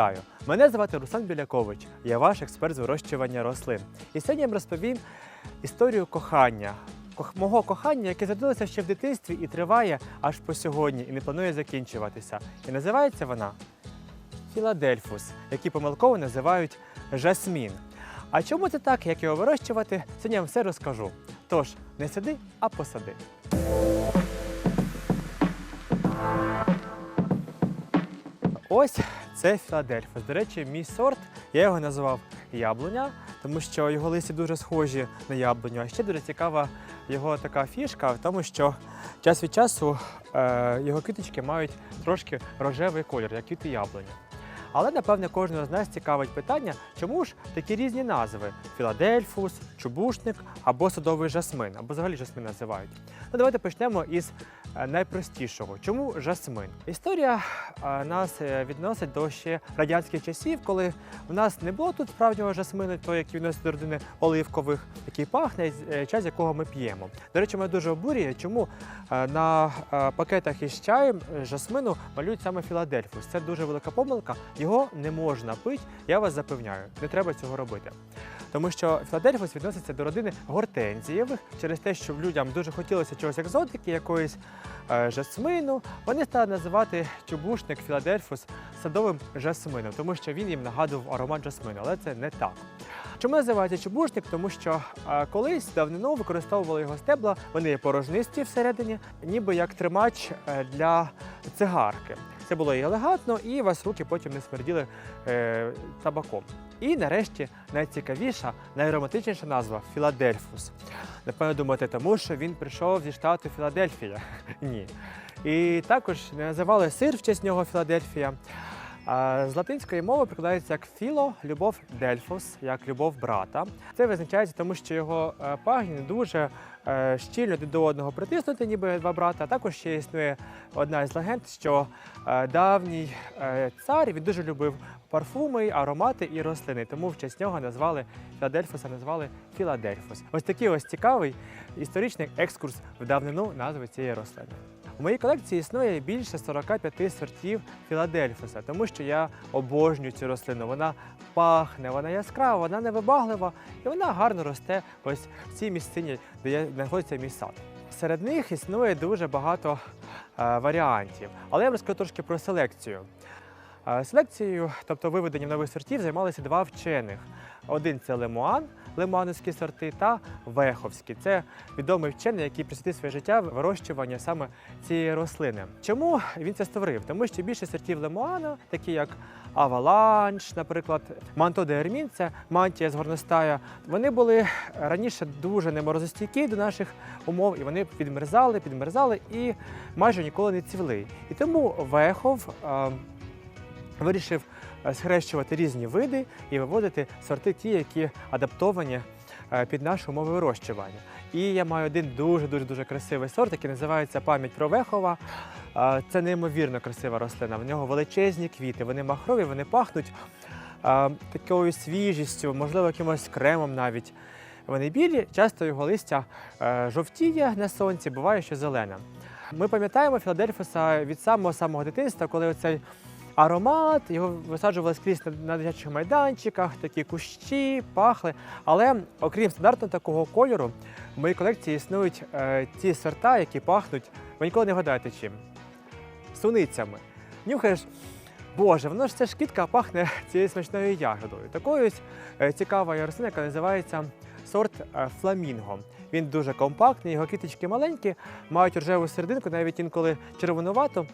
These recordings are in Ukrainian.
Вітаю! Мене звати Руслан Білякович, я ваш експерт з вирощування рослин. І сьогодні я вам розповім історію кохання. Мого кохання, яке зародилося ще в дитинстві і триває аж по сьогодні, і не планує закінчуватися. І називається вона Філадельфус, який помилково називають жасмін. А чому це так, як його вирощувати, сьогодні я вам все розкажу. Тож, не сиди, а посади. Ось це Філадельфус. До речі, мій сорт, я його називав яблуня, тому що його листі дуже схожі на яблуню. А ще дуже цікава його така фішка в тому, що час від часу е, його квіточки мають трошки рожевий колір, як квіти яблуні. Але напевне кожного з нас цікавить питання, чому ж такі різні назви: Філадельфус, чубушник або садовий жасмин, або взагалі жасмин називають. Ну, давайте почнемо із найпростішого. Чому жасмин? Історія е, нас е, відносить до ще радянських часів, коли в нас не було тут справжнього жасмину, той, який відносить до родини оливкових, який пахне, е, чай, з якого ми п'ємо. До речі, мене дуже обурює, чому е, на е, пакетах із чаєм е, жасмину малюють саме Філадельфус. Це дуже велика помилка. Його не можна пити, я вас запевняю, не треба цього робити. Тому що Філадельфус відноситься до родини гортензієвих через те, що людям дуже хотілося чогось екзотики, якоїсь е, жасмину. Вони стали називати чубушник Філадельфус садовим жасмином, тому що він їм нагадував аромат жасмину, але це не так. Чому називається чубушник? Тому що е, колись давнину використовували його стебла, вони є порожнисті всередині, ніби як тримач е, для цигарки. Це було і елегантно, і вас руки потім не смерділи е, табаком. І нарешті найцікавіша, найромантичніша назва Філадельфус. Напевно, думаєте, тому що він прийшов зі штату Філадельфія. Ні. І також не називали сир в честь нього Філадельфія. З латинської мови прикладається як філо, любов дельфус, як любов брата. Це визначається, тому що його е, пагін дуже е, щільно до одного притиснути, ніби два брата. А також ще існує одна із легенд, що е, давній цар він дуже любив парфуми, аромати і рослини. Тому в честь нього назвали Філадельфуса, назвали Філадельфус. Ось такий ось цікавий історичний екскурс в давнину назви цієї рослини. У моїй колекції існує більше 45 сортів Філадельфуса, тому що я обожнюю цю рослину. Вона пахне, вона яскрава, вона невибаглива і вона гарно росте ось в цій місцині, де знаходиться мій сад. Серед них існує дуже багато е, варіантів, але я вам розкажу трошки про селекцію. Селекцією, тобто виведенням нових сортів, займалися два вчених. Один це лемуан, лемуановські сорти, та веховські. Це відомий вчений, який присвятив своє життя вирощуванню саме цієї рослини. Чому він це створив? Тому що більше сортів лемуана, такі як аваланш, наприклад, манто де ермін, це мантія з горностая. Вони були раніше дуже неморозостійкі до наших умов, і вони підмерзали, підмерзали і майже ніколи не цвіли. І тому вехов. Вирішив е, схрещувати різні види і виводити сорти ті, які адаптовані е, під нашу умови вирощування. І я маю один дуже дуже дуже красивий сорт, який називається пам'ять про Вехова. Е, Це неймовірно красива рослина. В нього величезні квіти, вони махрові, вони пахнуть такою свіжістю, можливо, якимось кремом навіть. Вони білі, часто його листя жовтіє на сонці, буває, що зелене. Ми пам'ятаємо Філадельфуса від самого самого дитинства, коли оцей аромат, його висаджували скрізь на, дитячих майданчиках, такі кущі, пахли. Але окрім стандартного такого кольору, в моїй колекції існують е, ті сорта, які пахнуть, ви ніколи не гадаєте чим. Суницями. Нюхаєш, Боже, воно ж це ж квітка пахне цією смачною ягодою. Такою ось е, цікава є яка називається сорт е, фламінго. Він дуже компактний, його квіточки маленькі, мають рожеву серединку, навіть інколи червонувату,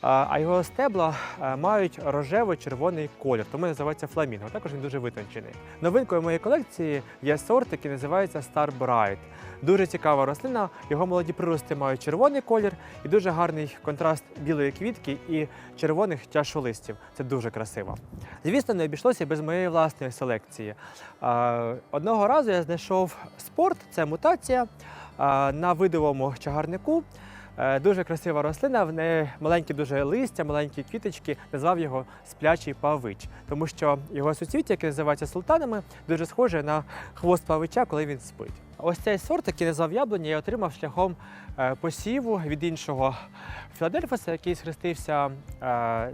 а його стебла е, мають рожево-червоний колір, тому називається фламінго. Також він дуже витончений. Новинкою моєї колекції є сорт, який називається Star Bright. Дуже цікава рослина. Його молоді прирости мають червоний колір і дуже гарний контраст білої квітки і червоних чашолистів. Це дуже красиво. Звісно, не обійшлося без моєї власної селекції. Одного разу я знайшов спорт, це мутація на видовому чагарнику. Е, Дуже красива рослина, в неї маленькі дуже листя, маленькі квіточки, назвав його сплячий павич, тому що його суцвіття, яке називається султанами, дуже схоже на хвост павича, коли він спить. Ось цей сорт, який назвав яблуня, я отримав шляхом е, посіву від іншого Філадельфоса, який схрестився, е,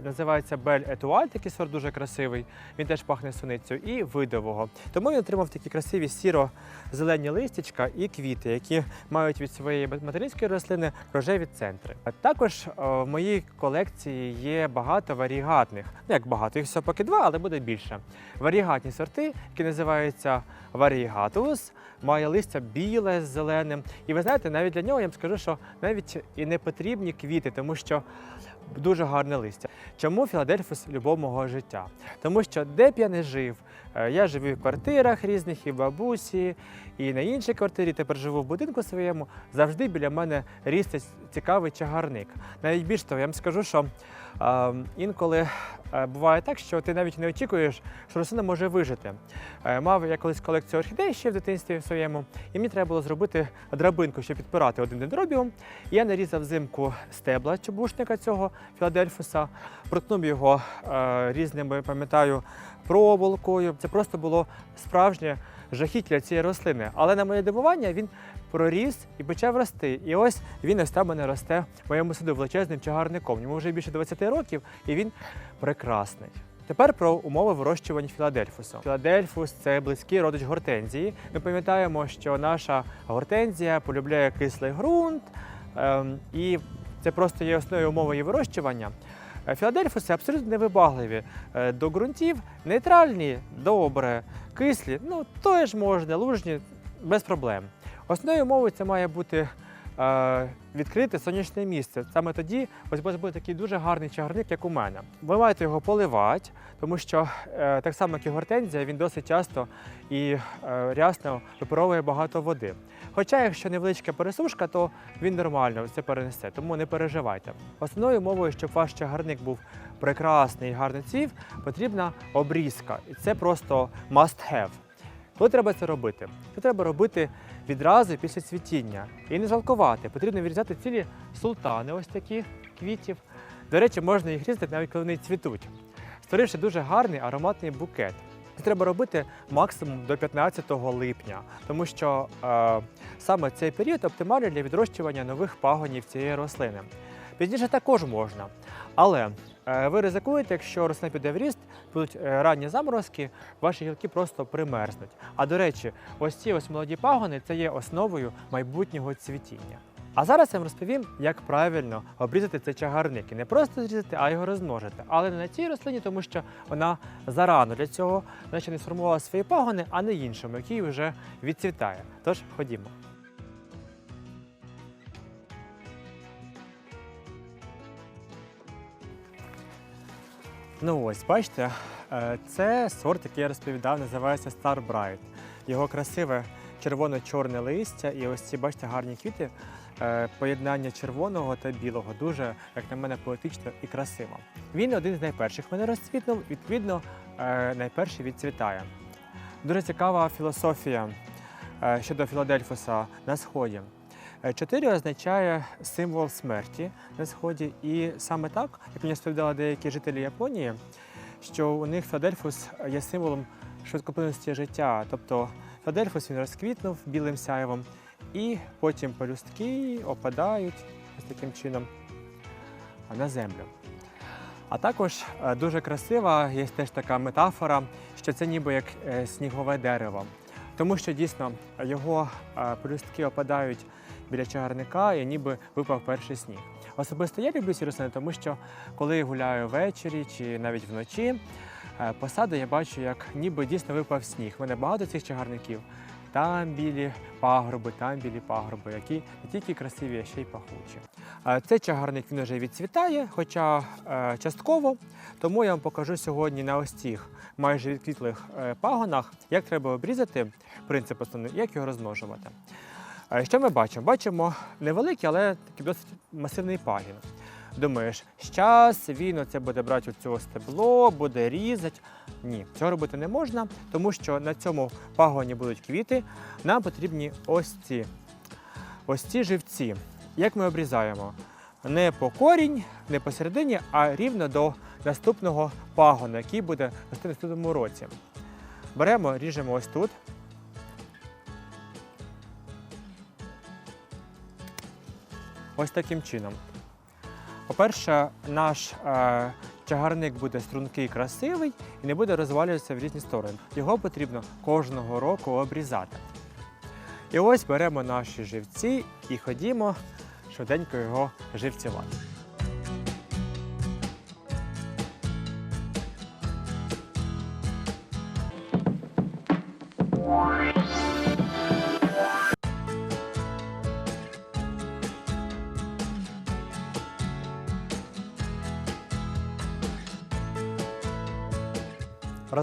називається Бель Етуаль, такий сорт дуже красивий. Він теж пахне суницею, і видового. Тому він отримав такі красиві сіро-зелені листячка і квіти, які мають від своєї материнської рослини рожеві центри. Також е, в моїй колекції є багато варігатних. Ну як багато, їх все поки два, але буде більше. Варігатні сорти, які називаються варігатус, має листя біле з зеленим. І ви знаєте, навіть для нього я вам скажу, що навіть і не потрібні квіти, тому що дуже гарне листя. Чому Філадельфус любов мого життя? Тому що де б я не жив, я живу в квартирах різних, і бабусі, і на іншій квартирі, тепер живу в будинку своєму, завжди біля мене рісте цікавий чагарник. Навіть більш того, я вам скажу, що е, інколи е, буває так, що ти навіть не очікуєш, що рослина може вижити. Е, Мав я колись колекцію орхідей ще в дитинстві своєму, і мені треба було зробити драбинку, щоб підпирати один дендробіум. Я нарізав взимку стебла чубушника цього Філадельфуса, проткнув його е, різними, пам'ятаю, проволокою. Це просто було справжнє жахіття цієї рослини. Але на моє дивування він проріс і почав рости. І ось він ось там мене росте в моєму саду величезним чагарником. Йому вже більше 20 років, і він прекрасний. Тепер про умови вирощування Філадельфусу. Філадельфус це близький родич гортензії. Ми пам'ятаємо, що наша гортензія полюбляє кислий ґрунт, ем, і це просто є основною умовою вирощування. Е, Філадельфуси абсолютно невибагливі е, до ґрунтів, нейтральні, добре, кислі, ну теж можна, лужні, без проблем. Основною умовою це має бути е, відкрите сонячне місце. Саме тоді ось може такий дуже гарний чагарник, як у мене. Ви маєте його поливати, тому що е, так само, як і гортензія, він досить часто і е, рясно випаровує багато води. Хоча, якщо невеличка пересушка, то він нормально це перенесе, тому не переживайте. Основною умовою, щоб ваш чагарник був прекрасний і гарний цвів, потрібна обрізка. І це просто must have. Коли треба це робити? Це треба робити відразу після цвітіння. І не жалкувати. Потрібно відрізати цілі султани, ось такі квітів. До речі, можна їх різати навіть коли вони цвітуть, створивши дуже гарний ароматний букет. Це треба робити максимум до 15 липня, тому що е, саме цей період оптимальний для відрощування нових пагонів цієї рослини. Пізніше також можна. Але е, ви ризикуєте, якщо рослина піде в ріст, будуть е, ранні заморозки, ваші гілки просто примерзнуть. А до речі, ось ці ось молоді пагони це є основою майбутнього цвітіння. А зараз я вам розповім, як правильно обрізати цей чагарник. І не просто зрізати, а його розмножити. Але не на цій рослині, тому що вона зарано для цього, вона ще не сформувала свої пагони, а на іншому, який вже відцвітає. Тож ходімо. Ну ось, бачите, е, це сорт, який я розповідав, називається Star Bright. Його красиве червоно-чорне листя і ось ці, бачите, гарні квіти. е, Поєднання червоного та білого дуже, як на мене, поетично і красиво. Він один з найперших мене розцвітнув, відповідно, е, найперший відцвітає. Дуже цікава філософія е, щодо Філадельфуса на сході. Чотири означає символ смерті на сході, і саме так, як мені розповідали деякі жителі Японії, що у них Філадельфус є символом швидкоплинності життя. Тобто Філадельфус він розквітнув білим сяйвом, і потім пелюстки опадають ось таким чином на землю. А також е, дуже красива є теж така метафора, що це ніби як е, снігове дерево. Тому що дійсно його е, пелюстки опадають біля чагарника і ніби випав перший сніг. Особисто я люблю ці рослини, тому що коли гуляю ввечері чи навіть вночі, е, посаду я бачу, як ніби дійсно випав сніг. У мене багато цих чагарників. Там білі пагорби, там білі пагорби, які не тільки красиві, а ще й пахучі. Е, Цей чагарник він вже відцвітає, хоча е, частково. Тому я вам покажу сьогодні на ось цих майже відквітлих пагонах, як треба обрізати принцип основний, як його розмножувати. Що ми бачимо? Бачимо невеликий, але такий досить масивний пагін. Думаєш, щас він оце буде брати у цього стебло, буде різати. Ні, цього робити не можна, тому що на цьому пагоні будуть квіти. Нам потрібні ось ці ось ці живці. Як ми обрізаємо? Не по корінь, не посередині, а рівно до наступного пагону, який буде в наступному році. Беремо, ріжемо ось тут. Ось таким чином. По-перше, наш е, чагарник буде стрункий, красивий і не буде розвалюватися в різні сторони. Його потрібно кожного року обрізати. І ось беремо наші живці і ходімо швиденько його живцювати.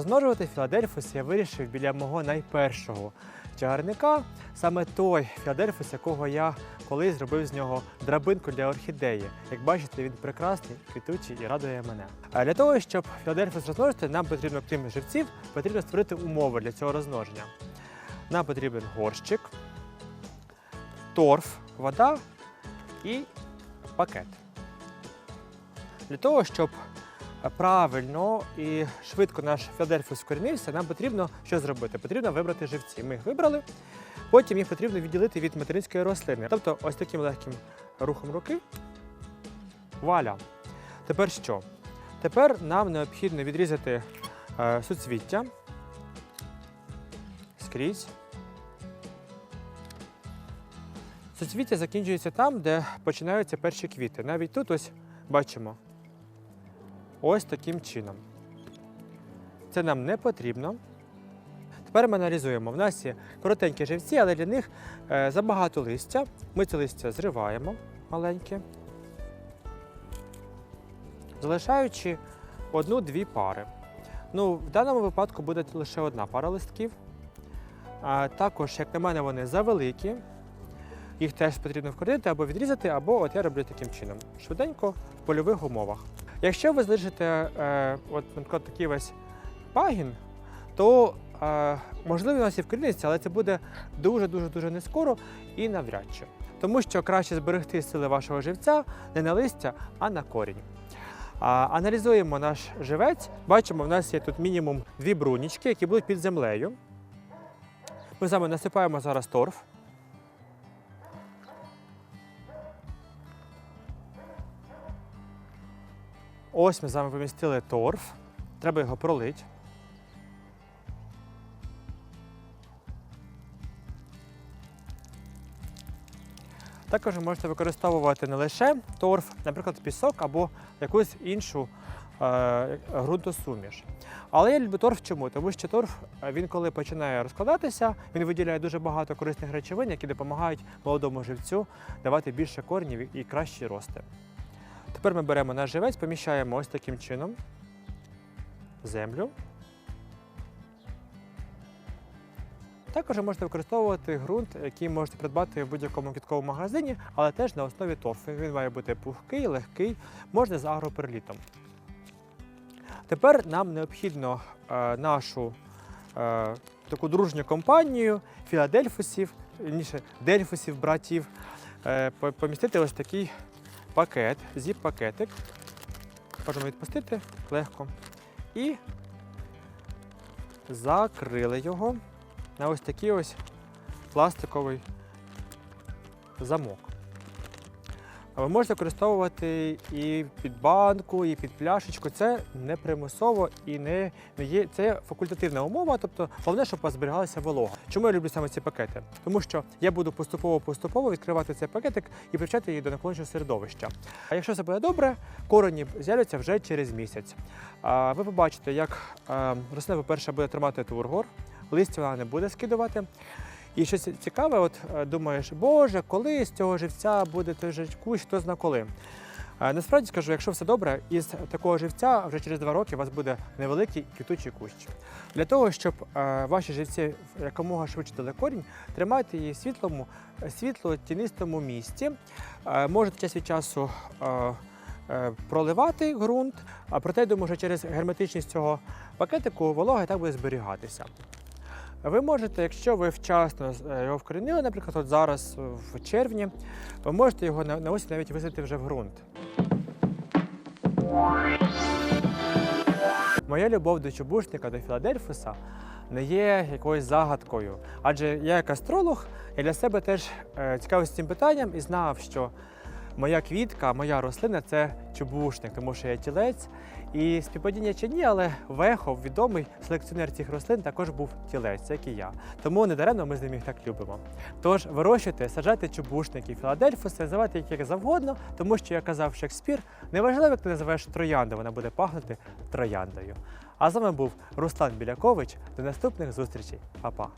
Розмножувати Філадельфус я вирішив біля мого найпершого чагарника, саме той Філадельфус, якого я колись зробив з нього драбинку для орхідеї. Як бачите, він прекрасний, квітучий і радує мене. А для того, щоб Філадельфус розмножити, нам потрібно, крім живців, потрібно створити умови для цього розмноження. Нам потрібен горщик, торф, вода і пакет. Для того, щоб правильно і швидко наш Філадельфус вкорінився, нам потрібно що зробити? Потрібно вибрати живці. Ми їх вибрали, потім їх потрібно відділити від материнської рослини. Тобто ось таким легким рухом руки. Вуаля. Тепер що? Тепер нам необхідно відрізати е, суцвіття скрізь. Суцвіття закінчується там, де починаються перші квіти. Навіть тут ось бачимо. Ось таким чином. Це нам не потрібно. Тепер ми аналізуємо. В нас є коротенькі живці, але для них е, забагато листя. Ми це листя зриваємо маленьке, залишаючи одну-дві пари. Ну, в даному випадку буде лише одна пара листків. А, також, як на мене, вони завеликі. Їх теж потрібно вкорінити або відрізати, або от я роблю таким чином. Швиденько в польових умовах. Якщо ви залишите е, от, наприклад, такий весь пагін, то е, можливо у нас і вкоріниться, але це буде дуже-дуже дуже не скоро і навряд чи. Тому що краще зберегти сили вашого живця не на листя, а на корінь. А, аналізуємо наш живець. Бачимо, в нас є тут мінімум дві брунічки, які будуть під землею. Ми вами насипаємо зараз торф. Ось ми з вами помістили торф. Треба його пролити. Також можете використовувати не лише торф, наприклад, пісок або якусь іншу е, ґрунтосуміш. Але я люблю торф чому? Тому що торф, е, він коли починає розкладатися, він виділяє дуже багато корисних речовин, які допомагають молодому живцю давати більше коренів і кращі рости. Тепер ми беремо наш живець, поміщаємо ось таким чином землю. Також можете використовувати ґрунт, який можете придбати в будь-якому квітковому магазині, але теж на основі торфу. Він має бути пухкий, легкий, можна з агроперлітом. Тепер нам необхідно е, нашу е, таку дружню компанію філадельфусів, вірніше, дельфусів, братів, е, помістити ось такий пакет, зіп-пакетик. Можемо відпустити легко. І закрили його на ось такий ось пластиковий замок. А Ви можете використовувати і під банку, і під пляшечку. Це не примусово і не, не є. Це факультативна умова, тобто головне, щоб зберігалася волога. Чому я люблю саме ці пакети? Тому що я буду поступово-поступово відкривати цей пакетик і привчати її до навколишнього середовища. А якщо все буде добре, корені з'являться вже через місяць. А, Ви побачите, як е, рослина, по-перше, буде тримати тургор, листя вона не буде скидувати. І щось цікаве, от е, думаєш, боже, коли з цього живця буде той же кущ, хто зна коли. Е, Насправді скажу, якщо все добре, із такого живця вже через два роки у вас буде невеликий квітучий кущ. Для того, щоб е, ваші живці якомога швидше дали корінь, тримайте її в світлому, світло тінистому місці. Можете час від часу проливати ґрунт, а проте, думаю, що через герметичність цього пакетику волога так буде зберігатися. Ви можете, якщо ви вчасно е, його вкорінили, наприклад, от зараз е, в червні, ви можете його на, осінь навіть висадити вже в ґрунт. Моя любов до чубушника, до Філадельфуса не є якоюсь загадкою. Адже я як астролог, я для себе теж е, цікавився цим питанням і знав, що моя квітка, моя рослина це чубушник, тому що я тілець. І співпадіння чи ні, але Вехов, відомий селекціонер цих рослин, також був тілець, як і я. Тому недаремно ми з ним їх так любимо. Тож вирощуйте, саджайте чубушники, філадельфуси, називайте їх як завгодно, тому що, як казав Шекспір, неважливо, як ти називаєш троянду, вона буде пахнути трояндою. А з вами був Руслан Білякович. До наступних зустрічей. Па-па!